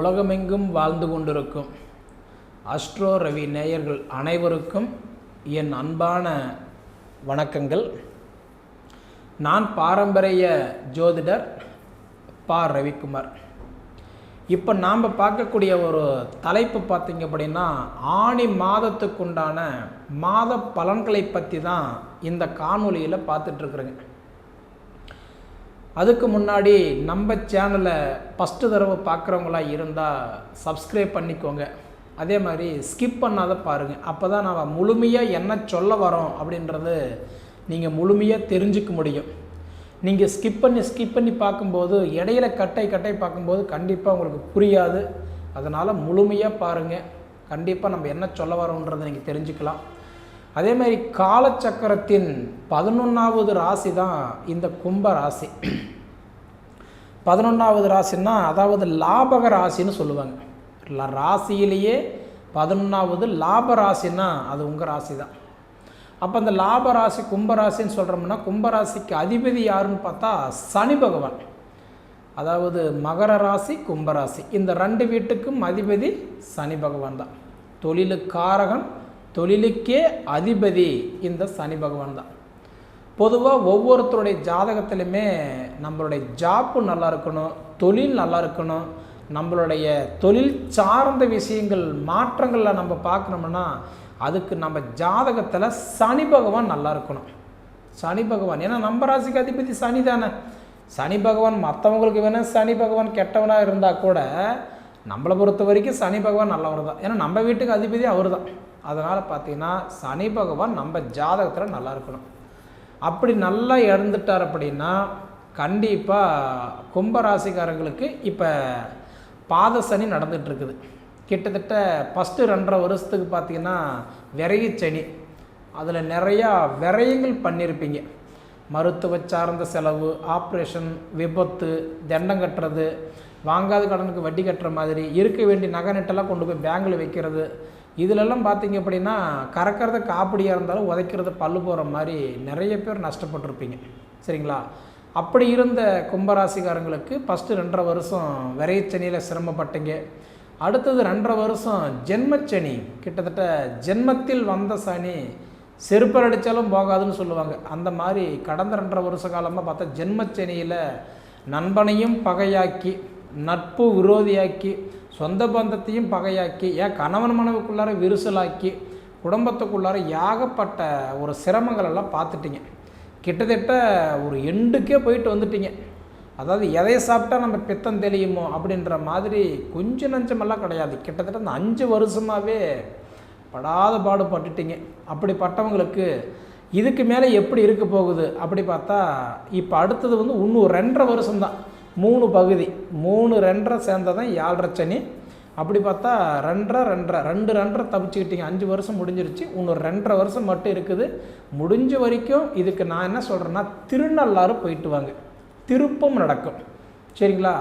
உலகமெங்கும் வாழ்ந்து கொண்டிருக்கும் அஸ்ட்ரோ ரவி நேயர்கள் அனைவருக்கும் என் அன்பான வணக்கங்கள். நான் பாரம்பரிய ஜோதிடர் பா. ரவிக்குமார். இப்போ நாம் பார்க்கக்கூடிய ஒரு தலைப்பு பார்த்திங்க அப்படின்னா ஆணி மாதத்துக்குண்டான மாத பலன்களை பற்றி தான் இந்த காணொலியில் பார்த்துட்ருக்குறேங்க அதுக்கு முன்னாடி நம்ம சேனலை ஃபஸ்ட்டு தடவை பார்க்குறவங்களா இருந்தால் சப்ஸ்கிரைப் பண்ணிக்கோங்க. அதே மாதிரி ஸ்கிப் பண்ணாத பாருங்கள் அப்போ தான் நான் முழுமையாக என்ன சொல்ல வரோம் அப்படின்றது நீங்கள் முழுமையாக தெரிஞ்சுக்க முடியும். நீங்கள் ஸ்கிப் பண்ணி ஸ்கிப் பண்ணி பார்க்கும்போது இடையில கட்டை கட்டை பார்க்கும்போது கண்டிப்பாக உங்களுக்கு புரியாது. அதனால் முழுமையாக பாருங்கள் கண்டிப்பாக நம்ம என்ன சொல்ல வரோன்றதை நீங்கள் தெரிஞ்சுக்கலாம். அதே மாதிரி காலச்சக்கரத்தின் பதினொன்றாவது ராசி தான் இந்த கும்ப ராசி. பதினொன்றாவது ராசின்னா அதாவது லாபக ராசின்னு சொல்லுவாங்க. ராசியிலேயே பதினொன்றாவது லாப ராசின்னா அது உங்கள் ராசி தான் அப்போ அந்த லாப ராசி கும்பராசின்னு சொல்கிறோம்னா கும்பராசிக்கு அதிபதி யாருன்னு பார்த்தா சனி பகவான். அதாவது மகர ராசி கும்பராசி இந்த ரெண்டு வீட்டுக்கும் அதிபதி சனி பகவான் தான் தொழிலுக்காரகன் தொழிலுக்கே அதிபதி இந்த சனி பகவான் தான். பொதுவாக ஒவ்வொருத்தருடைய ஜாதகத்திலுமே நம்மளுடைய ஜாப்பு நல்லா இருக்கணும் தொழில் நல்லா இருக்கணும் நம்மளுடைய தொழில் சார்ந்த விஷயங்கள் மாற்றங்களில் நம்ம பார்க்கணும்னா அதுக்கு நம்ம ஜாதகத்தில் சனி பகவான் நல்லா இருக்கணும். சனி பகவான் ஏன்னா நம்ம ராசிக்கு அதிபதி சனி தானே. சனி பகவான் மற்றவங்களுக்கு வேணால் சனி பகவான் கெட்டவனாக இருந்தால் கூட நம்மளை பொறுத்த வரைக்கும் சனி பகவான் நல்லவர் தான். ஏன்னா நம்ம வீட்டுக்கு அதிபதி அவர் தான் அதனால் பார்த்தீங்கன்னா சனி பகவான் நம்ம ஜாதகத்தில் நல்லா இருக்கணும். அப்படி நல்லா இறந்துட்டார் அப்படின்னா கண்டிப்பாக கும்பராசிக்காரங்களுக்கு இப்போ பாத சனி நடந்துகிட்ருக்குது. கிட்டத்தட்ட ஃபஸ்ட்டு ரெண்டரை வருஷத்துக்கு பார்த்தீங்கன்னா விரைய சனி. அதில் நிறையா விரயங்கள் பண்ணியிருப்பீங்க மருத்துவ சார்ந்த செலவு ஆப்ரேஷன் விபத்து தண்டம் கட்டுறது வாங்காத கடனுக்கு வட்டி கட்டுற மாதிரி இருக்க வேண்டிய நகை நெட்டெல்லாம் கொண்டு போய் பேங்கில் வைக்கிறது. இதிலெல்லாம் பார்த்தீங்க அப்படின்னா கறக்கிறத காப்பிடியாக இருந்தாலும் உதைக்கிறது பல்லு போகிற மாதிரி நிறைய பேர் நஷ்டப்பட்டிருப்பீங்க. சரிங்களா? அப்படி இருந்த கும்பராசிக்காரங்களுக்கு ஃபஸ்ட்டு ரெண்டரை வருஷம் விரைச்சனியில் சிரமப்பட்டீங்க. அடுத்தது ரெண்டரை வருஷம் ஜென்மச்சனி கிட்டத்தட்ட ஜென்மத்தில் வந்த சனி செருப்பர் அடித்தாலும் போகாதுன்னு சொல்லுவாங்க. அந்த மாதிரி கடந்த ரெண்டரை வருஷ காலமாக பார்த்தா ஜென்மச்சனியில் நண்பனையும் பகையாக்கி நட்பு விரோதியாக்கி சொந்த பந்தத்தையும் பகையாக்கி ஏன் கணவன் மனைவிக்குள்ளார விரிசலாக்கி குடும்பத்துக்குள்ளார ஏகப்பட்ட ஒரு சிரமங்கள் எல்லாம் பார்த்துட்டீங்க. கிட்டத்தட்ட ஒரு எண்டுக்கே போயிட்டு வந்துட்டீங்க. அதாவது எதை சாப்பிட்டா நம்ம பித்தம் தெளியுமோ அப்படின்ற மாதிரி கொஞ்சம் நஞ்சமெல்லாம் கிடையாது. கிட்டத்தட்ட அந்த அஞ்சு வருஷமாகவே படாத பாடுபட்டுட்டீங்க. அப்படிப்பட்டவங்களுக்கு இதுக்கு மேலே எப்படி இருக்க போகுது? அப்படி பார்த்தா இப்போ அடுத்தது வந்து இன்னும் ரெண்டரை வருஷம்தான். மூணு பகுதி மூணு ரெண்டரை சேர்ந்ததான் ஏழரை சனி. அப்படி பார்த்தா ரெண்டரை ரெண்டரை ரெண்டு ரெண்டரை தப்பிச்சுக்கிட்டீங்க. அஞ்சு வருஷம் முடிஞ்சிருச்சு. இன்னும் ரெண்டரை வருஷம் மட்டும் இருக்குது. முடிஞ்ச வரைக்கும் இதுக்கு நான் என்ன சொல்கிறேன்னா திருநள்ளாறு போயிட்டு வாங்க. திருப்பம் நடக்கும். சரிங்களா?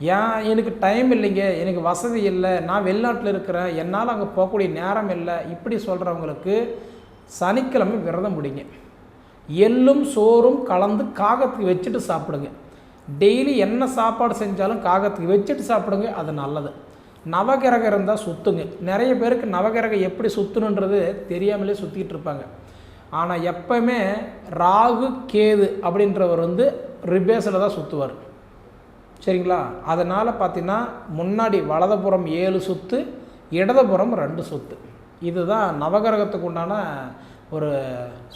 ஏன் எனக்கு டைம் இல்லைங்க. எனக்கு வசதி இல்லை. நான் வெளிநாட்டில் இருக்கிறேன். என்னால் அங்கே போகக்கூடிய நேரம் இல்லை. இப்படி சொல்கிறவங்களுக்கு சனிக்கிழமை விரதம் முடிங்க. எள்ளும் சோறும் கலந்து காகத்துக்கு வச்சுட்டு சாப்பிடுங்க. டெய்லி என்ன சாப்பாடு செஞ்சாலும் காகத்துக்கு வச்சுட்டு சாப்பிடுங்க அது நல்லது. நவகிரகம் இருந்தால் சுற்றுங்க நிறைய பேருக்கு நவகிரகம் எப்படி சுற்றணுன்றது தெரியாமலே சுற்றிக்கிட்டு இருப்பாங்க. ஆனால் எப்பயுமே ராகு கேது அப்படின்றவர் வந்து ரிபேஸில் தான் சுற்றுவார் சரிங்களா? அதனால் பார்த்தீங்கன்னா முன்னாடி வலதுபுறம் ஏழு சொத்து இடதுபுறம் ரெண்டு சொத்து. இதுதான் நவகிரகத்துக்கு உண்டான ஒரு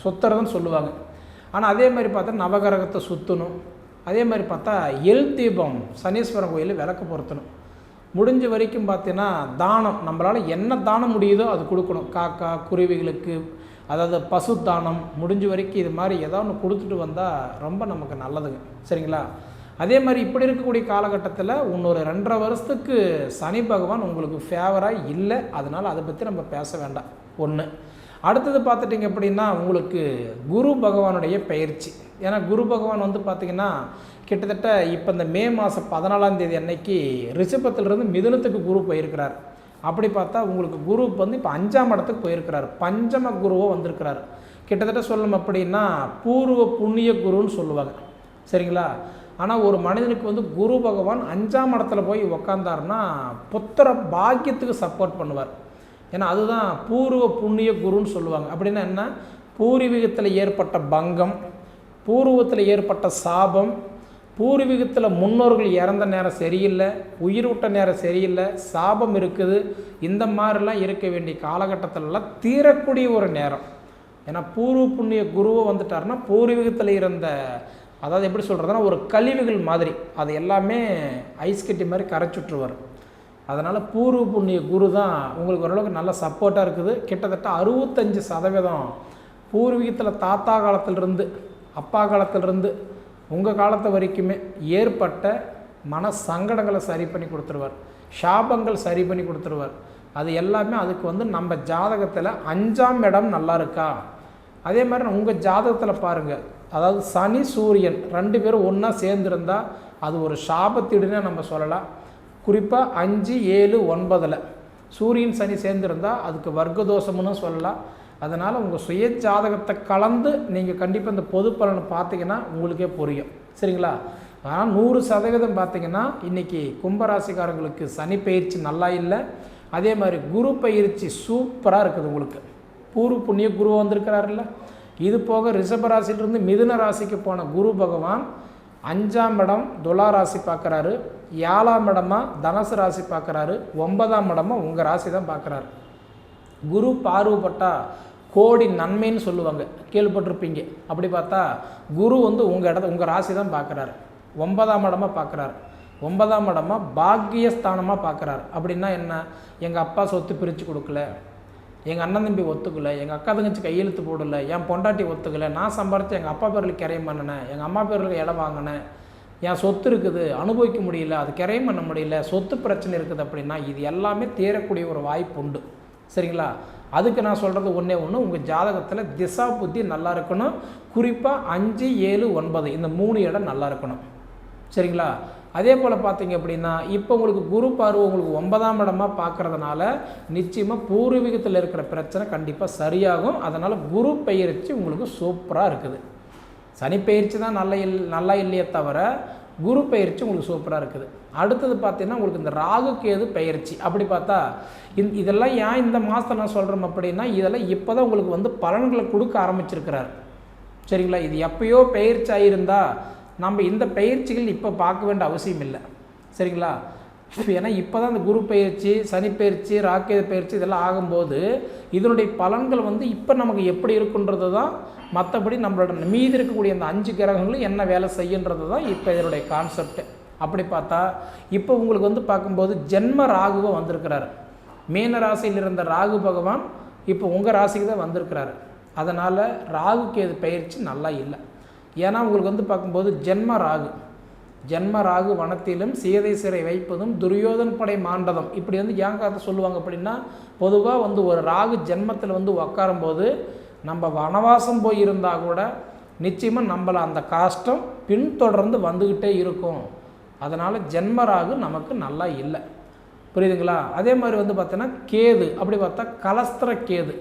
சொத்துறதுன்னு சொல்லுவாங்க. ஆனால் அதே மாதிரி பார்த்தா நவகிரகத்தை சுற்றணும் அதே மாதிரி பார்த்தா எல் தீபம் சனீஸ்வரன் கோயிலில் விளக்கு பொருத்தணும். முடிஞ்ச வரைக்கும் பார்த்தீங்கன்னா தானம் நம்மளால் என்ன தானம் முடியுதோ அது கொடுக்கணும். காக்கா குருவிகளுக்கு அதாவது பசு தானம் முடிஞ்ச வரைக்கும் இது மாதிரி ஏதாவது ஒன்று கொடுத்துட்டு வந்தால் ரொம்ப நமக்கு நல்லதுங்க. சரிங்களா? அதே மாதிரி இப்படி இருக்கக்கூடிய காலகட்டத்தில் இன்னொரு ரெண்டரை வருஷத்துக்கு சனி பகவான் உங்களுக்கு ஃபேவராக இல்லை அதனால் அதை பற்றி நம்ம பேச வேண்டாம். ஒன்று அடுத்தது பார்த்துட்டிங்க அப்படின்னா உங்களுக்கு குரு பகவானுடைய பயிற்சி. ஏன்னா குரு பகவான் வந்து பார்த்திங்கன்னா கிட்டத்தட்ட இப்போ இந்த மே மாதம் பதினாலாம் தேதி அன்னைக்கு ரிஷபத்திலிருந்து மிதுனத்துக்கு குரு போயிருக்கிறார். அப்படி பார்த்தா உங்களுக்கு குரு வந்து இப்போ அஞ்சாம் இடத்துக்கு போயிருக்கிறார். பஞ்சம குருவோ வந்திருக்கிறார். கிட்டத்தட்ட சொல்லணும் அப்படின்னா பூர்வ புண்ணிய குருன்னு சொல்லுவாங்க. சரிங்களா? ஆனால் ஒரு மனிதனுக்கு வந்து குரு பகவான் அஞ்சாம் இடத்துல போய் உக்காந்தார்னா புத்திர பாக்கியத்துக்கு சப்போர்ட் பண்ணுவார். ஏன்னா அதுதான் பூர்வ புண்ணிய குருன்னு சொல்லுவாங்க. அப்படின்னா என்ன? பூர்வீகத்தில் ஏற்பட்ட பங்கம் பூர்வத்தில் ஏற்பட்ட சாபம் பூர்வீகத்தில் முன்னோர்கள் இறந்த நேரம் சரியில்லை உயிர் விட்ட நேரம் சரியில்லை சாபம் இருக்குது இந்த மாதிரிலாம் இருக்க வேண்டிய காலகட்டத்திலலாம் தீரக்கூடிய ஒரு நேரம். ஏன்னா பூர்வ புண்ணிய குருவை வந்துட்டாருன்னா பூர்வீகத்தில் இருந்த அதாவது எப்படி சொல்கிறதுனா ஒரு கழிவுகள் மாதிரி அது எல்லாமே ஐஸ் கட்டி மாதிரி கரைச்சுட்ருவார் அதனால் பூர்வ புண்ணிய குரு தான் உங்களுக்கு ஓரளவுக்கு நல்ல சப்போர்ட்டாக இருக்குது. கிட்டத்தட்ட அறுபத்தஞ்சு சதவீதம் பூர்வீகத்தில் தாத்தா காலத்திலிருந்து அப்பா காலத்திலிருந்து உங்கள் காலத்து வரைக்குமே ஏற்பட்ட மன சங்கடங்களை சரி பண்ணி கொடுத்துருவார். ஷாபங்கள் சரி பண்ணி கொடுத்துருவார். அது எல்லாமே அதுக்கு வந்து நம்ம ஜாதகத்தில் அஞ்சாம் இடம் நல்லா இருக்கா? அதே மாதிரி உங்கள் ஜாதகத்தில் பாருங்கள் அதாவது சனி சூரியன் ரெண்டு பேரும் ஒன்றா சேர்ந்துருந்தா அது ஒரு சாபத்தீடுன்னு நம்ம சொல்லலாம். குறிப்பாக அஞ்சு ஏழு ஒன்பதில் சூரியன் சனி சேர்ந்துருந்தால் அதுக்கு வர்க்க தோஷம்னு சொல்லலாம். அதனால் உங்கள் சுய ஜாதகத்தை கலந்து நீங்கள் கண்டிப்பாக இந்த பொது பலனை பார்த்தீங்கன்னா உங்களுக்கே புரியும். சரிங்களா? ஆனால் நூறு சதவீதம் பார்த்தீங்கன்னா இன்றைக்கி கும்பராசிக்காரங்களுக்கு சனி பயிற்சி நல்லா இல்லை. அதே மாதிரி குரு பயிற்சி சூப்பராக இருக்குது உங்களுக்கு. பூர்வ புண்ணிய குரு வந்திருக்கிறாருல்ல. இது போக ரிஷபராசிலிருந்து மிதுன ராசிக்கு போன குரு பகவான் அஞ்சாம் இடம் துலா ராசி பார்க்குறாரு. ஏழாம் இடமா தனுசு ராசி பார்க்குறாரு. ஒன்பதாம் இடமா உங்கள் ராசி தான் பார்க்குறாரு. குரு பார்வப்பட்டா கோடி நன்மைன்னு சொல்லுவாங்க. கேள்விப்பட்டிருப்பீங்க. அப்படி பார்த்தா குரு வந்து உங்கள் இடத்த உங்கள் ராசி தான் பார்க்குறாரு. ஒன்பதாம் இடமா பார்க்குறாரு. ஒன்பதாம் இடமா பாக்கியஸ்தானமாக பார்க்குறாரு. அப்படின்னா என்ன? எங்கள் அப்பா சொத்து பிரித்து கொடுக்கல. எங்கள் அண்ணன் தம்பி ஒத்துக்கலை. எங்கள் அக்கா தங்கச்சி கையெழுத்து போடல. என் பொண்டாட்டி ஒத்துக்கலை. நான் சம்பாரித்து எங்கள் அப்பா பேரில் கிரையம் பண்ணினேன். எங்கள் அம்மா பேரில் இடம் வாங்கினேன். என் சொத்து இருக்குது. அனுபவிக்க முடியல. அது கிரையம் பண்ண முடியல. சொத்து பிரச்சனை இருக்குது அப்படின்னா இது எல்லாமே தேரக்கூடிய ஒரு வாய்ப்பு உண்டு. சரிங்களா? அதுக்கு நான் சொல்கிறது ஒன்றே ஒன்று உங்கள் ஜாதகத்தில் திசா புத்தி நல்லா இருக்கணும். குறிப்பாக அஞ்சு ஏழு ஒன்பது இந்த மூணு இடம் நல்லா இருக்கணும். சரிங்களா? அதே போல் பார்த்தீங்க அப்படின்னா இப்போ உங்களுக்கு குரு பார்வை உங்களுக்கு ஒன்பதாம் இடமா பார்க்குறதுனால நிச்சயமாக பூர்வீகத்தில் இருக்கிற பிரச்சனை கண்டிப்பாக சரியாகும். அதனால் குரு பயிற்சி உங்களுக்கு சூப்பராக இருக்குது. சனி பயிற்சி தான் நல்ல இல் நல்லா இல்லையே தவிர குரு பயிற்சி உங்களுக்கு சூப்பராக இருக்குது. அடுத்தது பார்த்தீங்கன்னா உங்களுக்கு இந்த ராகு கேது பயிற்சி அப்படி பார்த்தா இந் இதெல்லாம் ஏன் இந்த மாதத்தை நான் சொல்கிறோம் அப்படின்னா இதெல்லாம் இப்போ தான் உங்களுக்கு வந்து பலன்களை கொடுக்க ஆரம்பிச்சிருக்கிறார். சரிங்களா? இது எப்பயோ பயிற்சி ஆகியிருந்தால் நம்ம இந்த பயிற்சிகள் இப்போ பார்க்க வேண்டிய அவசியம் இல்லை. சரிங்களா? ஏன்னா இப்போ தான் இந்த குரு பயிற்சி சனி பயிற்சி ராக்கேது பயிற்சி இதெல்லாம் ஆகும்போது இதனுடைய பலன்கள் வந்து இப்போ நமக்கு எப்படி இருக்குன்றது தான் மற்றபடி நம்மளோட மீதி இருக்கக்கூடிய அந்த அஞ்சு கிரகங்களும் என்ன வேலை செய்யுன்றது தான் இப்போ இதனுடைய கான்செப்ட் அப்படி பார்த்தா இப்போ உங்களுக்கு வந்து பார்க்கும்போது ஜென்ம ராகுவும் வந்திருக்கிறாரு. மீன ராசியில் இருந்த ராகு பகவான் இப்போ உங்கள் ராசிக்கு தான் வந்திருக்கிறாரு. அதனால் ராகுக்கு இது பயிற்சி நல்லா இல்லை. ஏன்னா உங்களுக்கு வந்து பார்க்கும்போது ஜென்ம ராகு. ஜென்ம ராகு வனத்திலும் சீதை சிறை வைப்பதும் துரியோதன் படை மாண்டதம். இப்படி வந்து ஏன் கதை சொல்லுவாங்க அப்படின்னா பொதுவாக வந்து ஒரு ராகு ஜென்மத்தில் வந்து உக்காரும்போது நம்ம வனவாசம் போய் இருந்தால் கூட நிச்சயமாக நம்மளை அந்த காஷ்டம் பின்தொடர்ந்து வந்துக்கிட்டே இருக்கும். அதனால் ஜென்ம ராகு நமக்கு நல்லா இல்லை. புரியுதுங்களா? அதே மாதிரி வந்து பார்த்தோன்னா கேது அப்படி பார்த்தா கலஸ்திர கேது.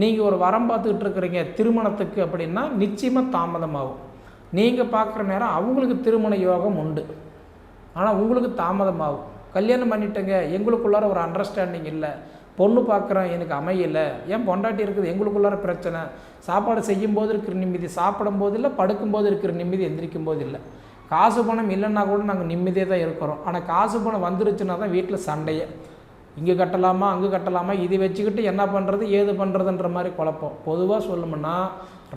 நீங்கள் ஒரு வரம் பார்த்துக்கிட்டு இருக்கிறீங்க திருமணத்துக்கு அப்படின்னா நிச்சயமாக தாமதமாகும். நீங்கள் பார்க்குற நேரம் அவங்களுக்கு திருமண யோகம் உண்டு. ஆனால் உங்களுக்கு தாமதமாகும். கல்யாணம் பண்ணிட்டேங்க எங்களுக்குள்ளார ஒரு அண்டர்ஸ்டாண்டிங் இல்லை. பொண்ணு பார்க்குறேன் எனக்கு அமையலை. ஏன் பொண்டாட்டி இருக்குது எங்களுக்குள்ளார பிரச்சனை. சாப்பாடு செய்யும் போது இருக்கிற நிம்மதி சாப்பிடும் போது இல்லை படுக்கும்போது இருக்கிற நிம்மதி எந்திரிக்கும் போது இல்லை. காசு பணம் இல்லைன்னா கூட நாங்கள் நிம்மதியாக தான் இருக்கிறோம். ஆனால் காசு பணம் வந்துருச்சுன்னா தான் வீட்டில் சண்டையை. இங்கே கட்டலாமா அங்கே கட்டலாமா இது வச்சுக்கிட்டு என்ன பண்ணுறது ஏது பண்ணுறதுன்ற மாதிரி குழப்பம். பொதுவாக சொல்லணும்னா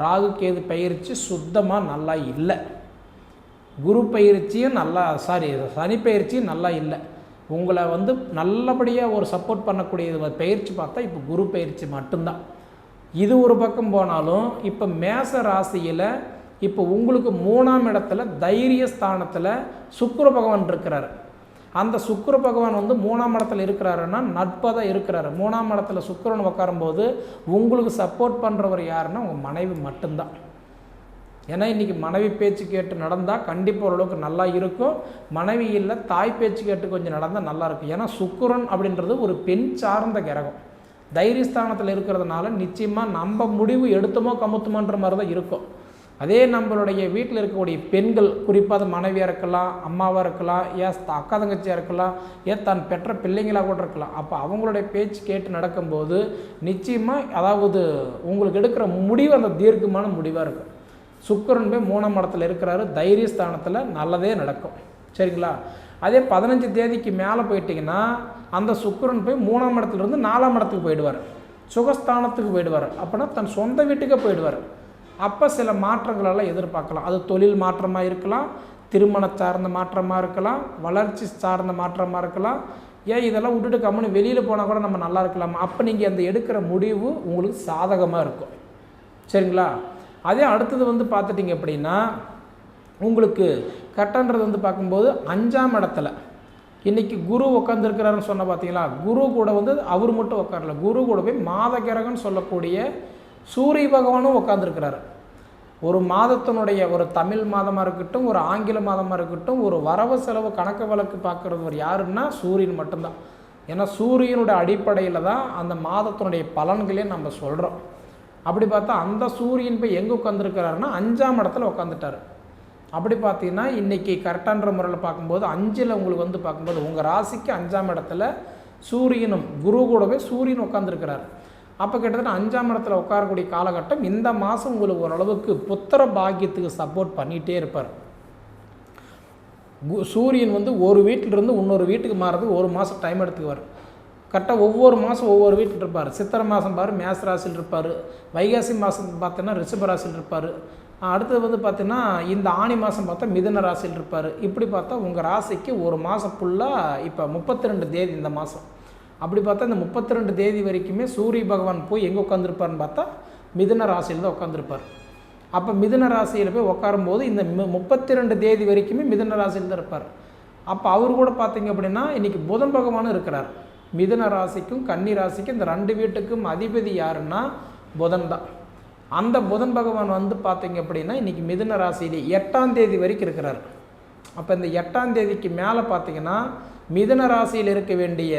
ராகு கேது பயிற்சி சுத்தமாக நல்லா இல்லை. குரு பயிற்சியும் நல்லா சாரி சனி பயிற்சியும் நல்லா இல்லை. உங்களை வந்து நல்லபடியாக ஒரு சப்போர்ட் பண்ணக்கூடிய பயிற்சி பார்த்தா இப்போ குரு பயிற்சி மட்டும்தான். இது ஒரு பக்கம் போனாலும் இப்போ மேச ராசியில் இப்போ உங்களுக்கு மூணாம் இடத்துல தைரிய ஸ்தானத்தில் சுக்கர பகவான் இருக்கிறார். அந்த சுக்கர பகவான் வந்து மூணாம் இடத்துல இருக்கிறாருன்னா நட்பாக தான் இருக்கிறாரு. மூணாம் இடத்துல சுக்கரன் உட்காரும்போது உங்களுக்கு சப்போர்ட் பண்ணுறவர் யாருன்னா உங்கள் மனைவி மட்டும்தான். ஏன்னா இன்றைக்கி மனைவி பேச்சு கேட்டு நடந்தால் கண்டிப்பாக ஓரளவுக்கு நல்லா இருக்கும். மனைவி இல்லை தாய் பேச்சு கேட்டு கொஞ்சம் நடந்தால் நல்லாயிருக்கும் ஏன்னா சுக்கரன் அப்படின்றது ஒரு பெண் சார்ந்த கிரகம். தைரியஸ்தானத்தில் இருக்கிறதுனால நிச்சயமாக நம்ம முடிவு எடுத்தோமோ கமுத்துமோன்ற மாதிரி தான் இருக்கும். அதே நம்மளுடைய வீட்டில் இருக்கக்கூடிய பெண்கள் குறிப்பாக மனைவியாக இருக்கலாம் அம்மாவாக இருக்கலாம் ஏன் அக்கா தங்கச்சியாக இருக்கலாம் ஏன் தான் பெற்ற பிள்ளைங்களாக கூட இருக்கலாம். அப்போ அவங்களுடைய பேச்சு கேட்டு நடக்கும்போது நிச்சயமாக அதாவது உங்களுக்கு எடுக்கிற முடிவு அந்த தீர்க்கமான முடிவாக இருக்கும். சுக்கரன் போய் மூணாம் இடத்துல இருக்கிறாரு தைரியஸ்தானத்தில் நல்லதே நடக்கும். சரிங்களா? அதே பதினஞ்சு தேதிக்கு மேலே போயிட்டிங்கன்னா அந்த சுக்கரன் போய் மூணாம் இடத்துலேருந்து நாலாம் இடத்துக்கு போயிடுவார். சுகஸ்தானத்துக்கு போயிடுவார். அப்படின்னா தன் சொந்த வீட்டுக்கே போயிடுவார். அப்போ சில மாற்றங்களெல்லாம் எதிர்பார்க்கலாம். அது தொழில் மாற்றமாக இருக்கலாம் திருமண சார்ந்த மாற்றமாக இருக்கலாம் வளர்ச்சி சார்ந்த மாற்றமாக இருக்கலாம். ஏன் இதெல்லாம் விட்டுட்டு கம்முன்னு வெளியில் போனால் கூட நம்ம நல்லா இருக்கலாம்? அப்போ நீங்கள் அந்த எடுக்கிற முடிவு உங்களுக்கு சாதகமாக இருக்கும். சரிங்களா? அதே அடுத்தது வந்து பார்த்துட்டிங்க அப்படின்னா உங்களுக்கு கட்டன்றது வந்து பார்க்கும்போது அஞ்சாம் இடத்துல இன்றைக்கி குரு உட்காந்துருக்கிறாருன்னு சொன்ன பார்த்தீங்களா? குரு கூட வந்து அவர் மட்டும் உட்காரல குரு கூட போய் மாத கிரகம்னு சொல்லக்கூடிய சூரிய பகவானும் உட்காந்துருக்கிறாரு ஒரு மாதத்தினுடைய ஒரு தமிழ் மாதமாக இருக்கட்டும் ஒரு ஆங்கில மாதமாக இருக்கட்டும் ஒரு வரவு செலவு கணக்கு வழக்கு பார்க்குறவர் யாருன்னா சூரியன் மட்டும்தான். ஏன்னா சூரியனுடைய அடிப்படையில் தான் அந்த மாதத்தினுடைய பலன்களே நம்ம சொல்கிறோம் அப்படி பார்த்தா அந்த சூரியன் போய் எங்கே உட்காந்துருக்கிறாருன்னா அஞ்சாம் இடத்துல உட்காந்துட்டார் அப்படி பார்த்தீங்கன்னா இன்றைக்கி கரெக்டான்ற முறையில் பார்க்கும்போது அஞ்சில் உங்களுக்கு வந்து பார்க்கும்போது உங்கள் ராசிக்கு அஞ்சாம் இடத்துல சூரியனும் குரு கூடவே சூரியன் உட்காந்துருக்கிறார் அப்போ கிட்டத்தட்ட அஞ்சாம் இடத்துல உட்காரக்கூடிய காலகட்டம் இந்த மாதம் உங்களுக்கு ஓரளவுக்கு புத்திர பாக்கியத்துக்கு சப்போர்ட் பண்ணிகிட்டே இருப்பார். சூரியன் வந்து ஒரு வீட்டிலிருந்து இன்னொரு வீட்டுக்கு மாறதுக்கு ஒரு மாதம் டைம் எடுத்துக்குவார். கரெக்டாக ஒவ்வொரு மாதம் ஒவ்வொரு வீட்டில் இருப்பார். சித்திரை மாதம் பாரு மேச ராசியில் இருப்பார். வைகாசி மாதம் பார்த்தீங்கன்னா ரிஷப ராசியில் இருப்பார். அடுத்தது வந்து பார்த்திங்கன்னா இந்த ஆணி மாதம் பார்த்தா மிதுன ராசியில் இருப்பார். இப்படி பார்த்தா உங்கள் ராசிக்கு ஒரு மாதம் ஃபுல்லாக இப்போ முப்பத்தி ரெண்டு தேதி இந்த மாதம் அப்படி பார்த்தா இந்த முப்பத்தி ரெண்டு தேதி வரைக்குமே சூரிய பகவான் போய் எங்கே உட்காந்துருப்பார்னு பார்த்தா மிதுன ராசியில் தான் உட்காந்துருப்பார் அப்போ மிதுன ராசியில் போய் உட்காரும்போது இந்த முப்பத்தி ரெண்டு தேதி வரைக்குமே மிதுன ராசியில் தான் இருப்பார். அப்போ அவர் கூட பார்த்தீங்க அப்படின்னா இன்றைக்கி புதன் பகவானும் இருக்கிறார். மிதுன ராசிக்கும் கன்னி ராசிக்கும் இந்த ரெண்டு வீட்டுக்கும் அதிபதி யாருன்னா புதன் தான். அந்த புதன் பகவான் வந்து பார்த்தீங்க அப்படின்னா இன்றைக்கி மிதுன ராசியிலே எட்டாம் தேதி வரைக்கும் இருக்கிறார். அப்போ இந்த எட்டாம் தேதிக்கு மேலே பார்த்தீங்கன்னா மிதுன ராசியில் இருக்க வேண்டிய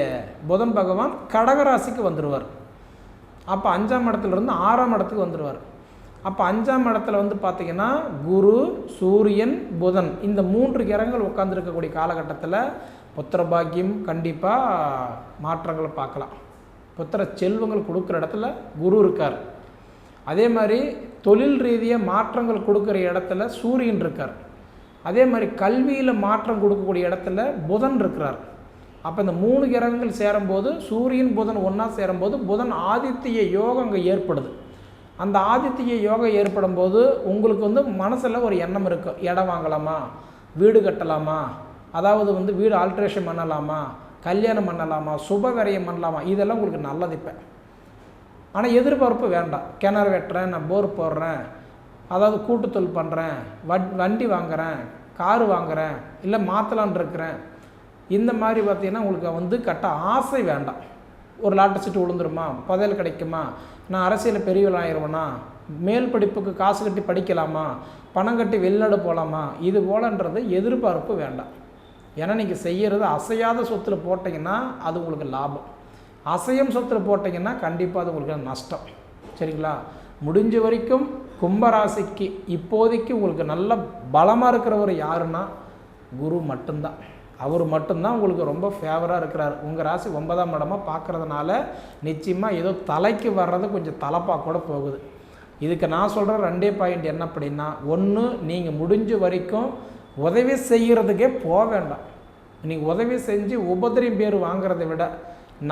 புதன் பகவான் கடக ராசிக்கு வந்துடுவார் அப்போ அஞ்சாம் இடத்துலேருந்து ஆறாம் இடத்துக்கு வந்துடுவார் அப்போ அஞ்சாம் இடத்துல வந்து பார்த்திங்கன்னா குரு சூரியன் புதன் இந்த மூன்று கிரகங்கள் உட்காந்துருக்கக்கூடிய காலகட்டத்தில் புத்திர பாக்கியம் கண்டிப்பாக மாற்றங்களை பார்க்கலாம். புத்திர செல்வங்கள் கொடுக்குற இடத்துல குரு இருக்கார். அதே மாதிரி தொழில் ரீதியாக மாற்றங்கள் கொடுக்குற இடத்துல சூரியன் இருக்கார். அதே மாதிரி கல்வியில் மாற்றம் கொடுக்கக்கூடிய இடத்துல புதன் இருக்கிறார். அப்போ இந்த மூணு கிரகங்கள் சேரும்போது சூரியன் புதன் ஒன்றா சேரும்போது புதன் ஆதித்ய யோகம் அங்கே ஏற்படுது. அந்த ஆதித்ய யோகம் ஏற்படும் போது உங்களுக்கு வந்து மனசில் ஒரு எண்ணம் இருக்கும் இடம் வாங்கலாமா? வீடு கட்டலாமா? அதாவது வந்து வீடு ஆல்ட்ரேஷன் பண்ணலாமா? கல்யாணம் பண்ணலாமா? சுபகரியம் பண்ணலாமா? இதெல்லாம் உங்களுக்கு நல்லது இப்போ. ஆனால் எதிர்பார்ப்பு வேண்டாம். கிணறு வெட்டுறேன் நான் போர் போடுறேன். அதாவது கூட்டுத்தொழில் பண்ணுறேன் வட் வண்டி வாங்குகிறேன் காரு வாங்குகிறேன் இல்லை மாற்றலான் இருக்கிறேன். இந்த மாதிரி பார்த்தீங்கன்னா உங்களுக்கு வந்து கட்ட ஆசை வேண்டாம். ஒரு லாட்டை சீட்டு விழுந்துருமா? புதையல் கிடைக்குமா? நான் அரசியலில் பெரியவள் ஆயிடுவேனா மேல் படிப்புக்கு காசு கட்டி படிக்கலாமா? பணம் கட்டி வெளிநாடு போகலாமா இது போலன்றது எதிர்பார்ப்பு வேண்டாம். ஏன்னா நீங்கள் செய்கிறது அசையாத சொத்தில் போட்டிங்கன்னா அது உங்களுக்கு லாபம். அசையும் சொத்தில் போட்டிங்கன்னா கண்டிப்பாக அது உங்களுக்கு நஷ்டம். சரிங்களா? முடிஞ்ச வரைக்கும் கும்பராசிக்கு இப்போதைக்கு உங்களுக்கு நல்ல பலமாக இருக்கிறவர் யாருன்னா குரு மட்டும்தான். அவர் மட்டும்தான் உங்களுக்கு ரொம்ப ஃபேவராக இருக்கிறார். உங்கள் ராசி ஒன்பதாம் இடமாக பார்க்குறதுனால நிச்சயமாக ஏதோ தலைக்கு வர்றது கொஞ்சம் தலைப்பாக கூட போகுது. இதுக்கு நான் சொல்கிற ரெண்டே பாயிண்ட் என்ன அப்படின்னா ஒன்று நீங்கள் முடிஞ்ச வரைக்கும் உதவி செய்கிறதுக்கே போக வேண்டாம். நீங்கள் உதவி செஞ்சு உபதிரியம் பேர் வாங்குறதை விட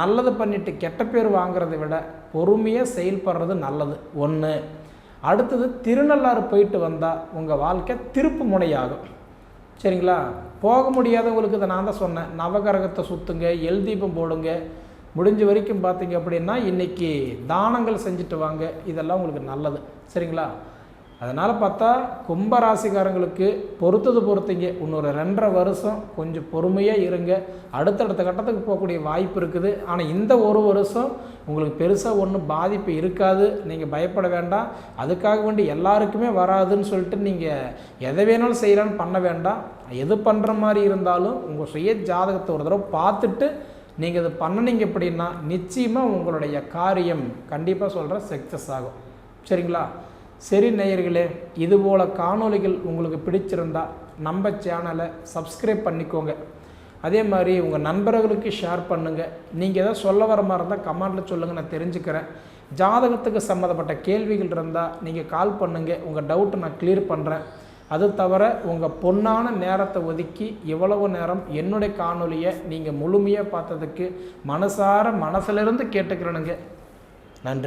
நல்லது பண்ணிட்டு கெட்ட பேர் வாங்குறதை விட பொறுமையாக செயல்படுறது நல்லது. ஒன்று அடுத்தது திருநள்ளாறு போயிட்டு வந்தால் உங்கள் வாழ்க்கை திருப்பு முனையாகும். சரிங்களா? போக முடியாதவங்களுக்கு இதை நான் தான் சொன்னேன். நவகரகத்தை சுற்றுங்க எல் தீபம் போடுங்க. முடிஞ்ச வரைக்கும் பார்த்தீங்க அப்படின்னா இன்றைக்கி தானங்கள் செஞ்சுட்டு வாங்க. இதெல்லாம் உங்களுக்கு நல்லது. சரிங்களா? அதனால் பார்த்தா கும்பராசிக்காரங்களுக்கு பொறுத்தது பொறுத்தீங்க. இன்னொரு ரெண்டரை வருஷம் கொஞ்சம் பொறுமையாக இருங்க. அடுத்தடுத்த கட்டத்துக்கு போகக்கூடிய வாய்ப்பு இருக்குது. ஆனால் இந்த ஒரு வருஷம் உங்களுக்கு பெருசாக ஒன்றும் பாதிப்பு இருக்காது. நீங்கள் பயப்பட வேண்டாம். அதுக்காக வேண்டி எல்லாருக்குமே வராதுன்னு சொல்லிட்டு நீங்கள் எதை வேணாலும் செய்யலான்னு பண்ண வேண்டாம். எது பண்ணுற மாதிரி இருந்தாலும் உங்கள் சுய ஜாதகத்தை ஒரு தடவை பார்த்துட்டு நீங்கள் இது பண்ணினீங்க அப்படின்னா நிச்சயமாக உங்களுடைய காரியம் கண்டிப்பாக சொல்கிற சக்ஸஸ் ஆகும். சரிங்களா? சரி நேயர்களே இதுபோல் காணொளிகள் உங்களுக்கு பிடிச்சிருந்தா நம்ம சேனலை சப்ஸ்கிரைப் பண்ணிக்கோங்க. அதே மாதிரி உங்கள் நண்பர்களுக்கு ஷேர் பண்ணுங்கள் நீங்கள் எதாவது சொல்ல வர மாதிரி இருந்தால் கமெண்டில் சொல்லுங்கள் நான் தெரிஞ்சுக்கிறேன். ஜாதகத்துக்கு சம்மந்தப்பட்ட கேள்விகள் இருந்தால் நீங்கள் கால் பண்ணுங்கள் உங்கள் டவுட்டை நான் கிளியர் பண்ணுறேன் அது தவிர உங்கள் பொன்னான நேரத்தை ஒதுக்கி இவ்வளவு நேரம் என்னுடைய காணொலியை நீங்கள் முழுமையாக பார்த்ததுக்கு மனசார மனசிலிருந்து கேட்டுக்கிறேனுங்க. நன்றி.